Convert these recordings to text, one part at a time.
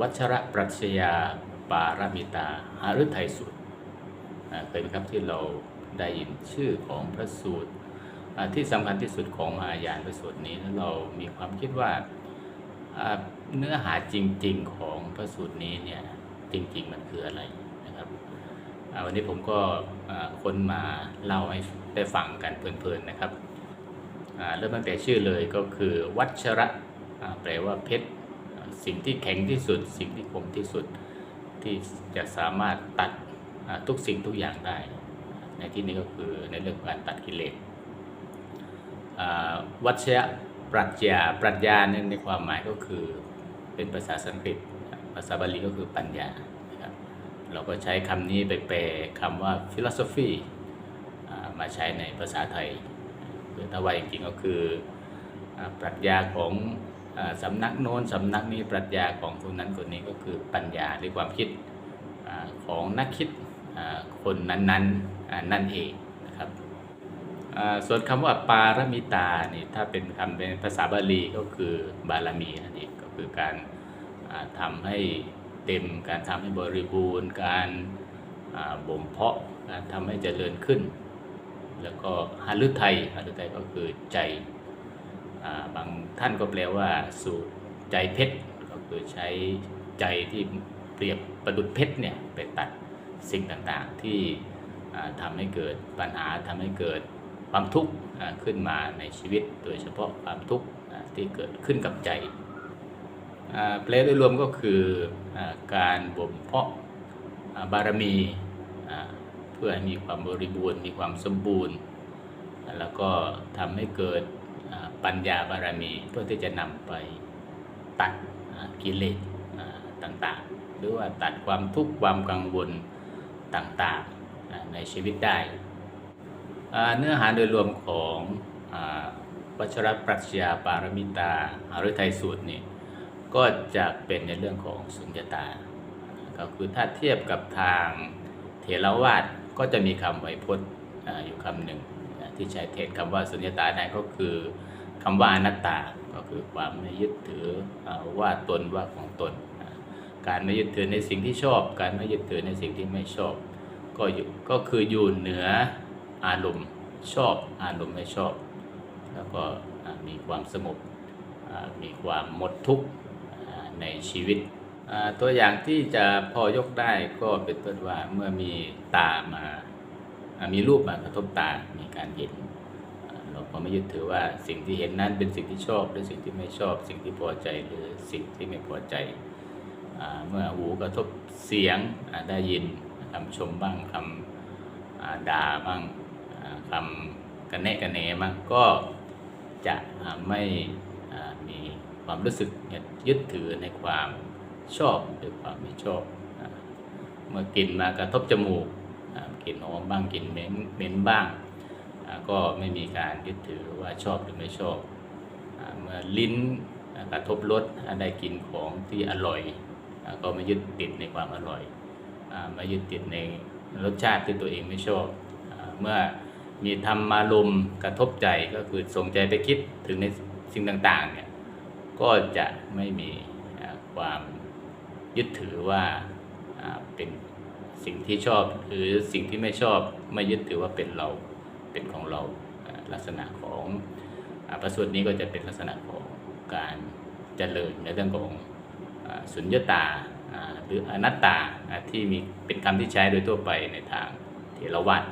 วัชระปรัชญาปารมิตาหฤทัยสูตรเคยไหมครับที่เราได้ยินชื่อของพระสูตรที่สำคัญที่สุดของมหายานพระสูตรนี้แล้วเรามีความคิดว่าเนื้อหาจริง ๆของพระสูตรนี้เนี่ยจริง ๆ มันคืออะไรนะครับวันนี้ผมก็ค้นมาเล่าให้ได้ฟังกันเพลินๆนะครับเริ่มตั้งแต่ชื่อเลยก็คือ วัชระแปลว่าเพชร สิ่งที่แข็งที่สุด สิ่งที่คมที่สุดที่จะสามารถตัดทุกสิ่งทุกอย่างได้ ในที่นี้ก็คือในเรื่องของการตัดกิเลสวัชยปรัชญาปรัชญาเนี่ยในความหมายก็คือเป็นภาษาสันสกฤตภาษาบาลีก็คือปัญญานะครับเราก็ใช้คำนี้ไปแปลคำว่า philosophy มาใช้ในภาษาไทยคือถ้าว่าจริงๆก็คือปรัชญาของ สำนักโน้นสำนักนี้ปรัชญาของคนนั้นคนนี้ก็คือปัญญาหรือความคิดอของนักคิดคนนั้นๆนั่นเองนะครับส่วนคำว่าปารมิตานี่ถ้าเป็นคำเป็นภาษาบาลีก็คือบารมีนั่นเองก็คือการทำให้เต็มการทำให้บริบูรณ์ การบ่มเพาะการทำให้เจริญขึ้น แล้วก็หฤทัยหฤทัยก็คือใจ บางท่านก็แปลว่าสูตรใจเพชรก็คือใช้ใจที่เปรียบประดุดเพชรเนี่ยไปตัดสิ่งต่างๆ ที่อ่าทำให้เกิดปัญหาทำให้เกิดความทุกข์ขึ้นมาในชีวิต โดยเฉพาะความทุกข์ที่เกิดขึ้นกับใจแปลโดยรวมก็คืออการบ่มเพาะบารมีเพื่อให้มีความบริบูรณ์ มีความสมบูรณ์ แล้วก็ทำให้เกิด ปัญญาบารมีเพื่อที่จะนำไปตัดกิเลสต่างๆ หรือว่าตัดความทุกข์ความกังวลต่างๆในชีวิตได้ เนื้อหาโดยรวมของอาวัชรปรัชญาปารมิตาหฤทัยสูตรนี่ก็จะเป็นในเรื่องของสุญญตา ก็คือถ้าเทียบกับทางเถรวาทก็จะมีคำไวยพจน์อยู่คำหนึ่งที่ใช้เทศคำว่าสุญญตาได้ก็คือ คำว่าอนัตตาก็คือความไม่ยึดถือว่าตนว่าของตน การไม่ยึดถือในสิ่งที่ชอบ การไม่ยึดถือในสิ่งที่ไม่ชอบ ก็อยู่ก็คืออยู่เหนืออารมณ์ชอบอารมณ์ไม่ชอบ แล้วก็มีความสงบมีความหมดทุกข์ในชีวิต ตัวอย่างที่จะพอยกได้ก็เป็นต้นว่าเมื่อมีตามามีรูปมากระทบตา มีการเห็น เราก็ไม่ยึดถือว่าสิ่งที่เห็นนั้นเป็นสิ่งที่ชอบหรือสิ่งที่ไม่ชอบ สิ่งที่พอใจหรือสิ่งที่ไม่พอใจอเมื่อหูกระทบเสียงได้ยินคำชมบ้างคำอ่าด่าบ้างอ่าคำกันแนะกันแหนบ้างก็จะไม่มีความรู้สึกยึดถือในความชอบหรือความไม่ชอบ เมื่อกลิ่นมากระทบจมูกกลิ่นหอมบ้างกลิ่นเหม็นเหม็นบ้าง ก็ไม่มีการยึดถือว่าชอบหรือไม่ชอบเมื่อลิ้นกระทบรสได้กินของที่อร่อย ก็ไม่ยึดติดในความอร่อยอาไม่ยึดติดในรสชาติที่ตัวเองไม่ชอบ เมื่อมีธรรมารมณ์กระทบใจก็คือส่งใจไปคิดถึงในสิ่งต่างๆเนี่ยก็จะไม่มีความยึดถือว่าเป็นสิ่งที่ชอบหรือสิ่งที่ไม่ชอบไม่ยึดถือว่าเป็นเรา เป็นของเราลักษณะของอประสูตรนี้ก็จะเป็นลักษณะของการเจริญในเรื่องของอสุญญตาอ่าหรืออนัตตาที่มีเป็นคำที่ใช้โดยทั่วไปในทางเถรวาท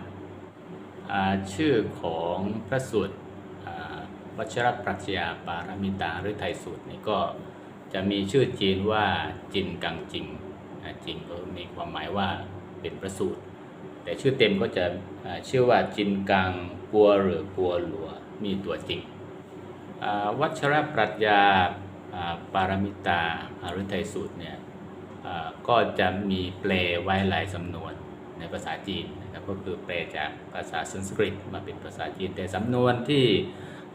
ชื่อของพระสูตรวัชรปรัชญาปารมิตาหรือไทยสูตรนี่ก็จะมีชื่อจีนว่าจินกังจิงจิงก็มีความหมายว่าเป็นประสูตร แต่ชื่อเต็มก็จะชื่อว่าจินกังกัวหรือกัวหลัวมีตัวจริง วัชรปรัชญาปารมิตาอรุทัยสูตรเนี่ยก็จะมีแปลไว้หลายสำนวนในภาษาจีนนะครับก็คือแปลจากภาษาสันสกฤตมาเป็นภาษาจีน แต่สำนวนที่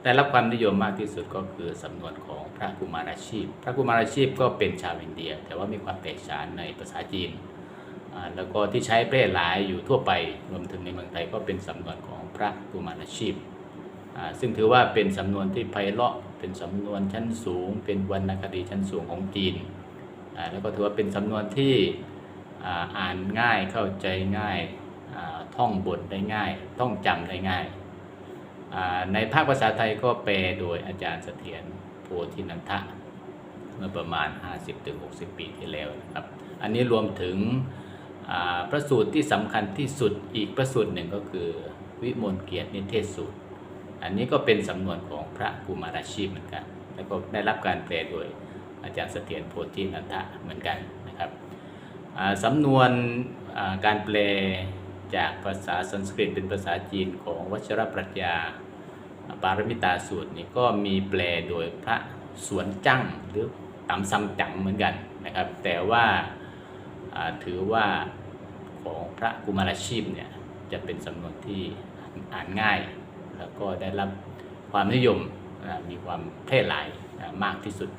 ได้รับความนิยมมากที่สุดก็คือสำนวนของพระกุมารอาชีพ พระกุมารอาชีพก็เป็นชาวอินเดีย แต่ว่ามีความแตกฉานในภาษาจีน แล้วก็ที่ใช้แพร่หลายอยู่ทั่วไปรวมถึงในเมืองไทยก็เป็นสำนวนของพระกุมารอาชีพ ซึ่งถือว่าเป็นสำนวนที่ไพเราะเป็นสำนวนชั้นสูง เป็นวรรณคดีชั้นสูงของจีน แล้วก็ถือว่าเป็นสำนวนที่อ่านง่ายเข้าใจง่ายท่องบทได้ง่าย ท่องจำได้ง่าย ในภาคภาษาไทยก็แปลโดยอาจารย์เสถียรโพธินันทะเมื่อประมาณ 50-60 ปีที่แล้วนะครับ อันนี้รวมถึง พระสูตรที่สำคัญที่สุดอีกพระสูตรหนึ่งก็คือวิมลเกียรตินิเทศสูตร อันนี้ก็เป็นสำนวนของพระกุมารชีพเหมือนกัน แล้วก็ได้รับการแปลโดยอาจารย์เสถียรโพธินันทะเหมือนกันนะครับสำนวนการแปลจากภาษาสันสกฤตเป็นภาษาจีนของวัชรปรัชญาปารมิตาสูตรนี้ก็มีแปลโดยพระสวนจั่งหรือตำซัมจั๋งเหมือนกันนะครับ แต่ว่า ถือว่าของพระกุมารชีพเนี่ยจะเป็นสำนวนที่อ่านง่าย แล้วก็ได้รับความนิยมมีความแพร่หลายมากที่สุด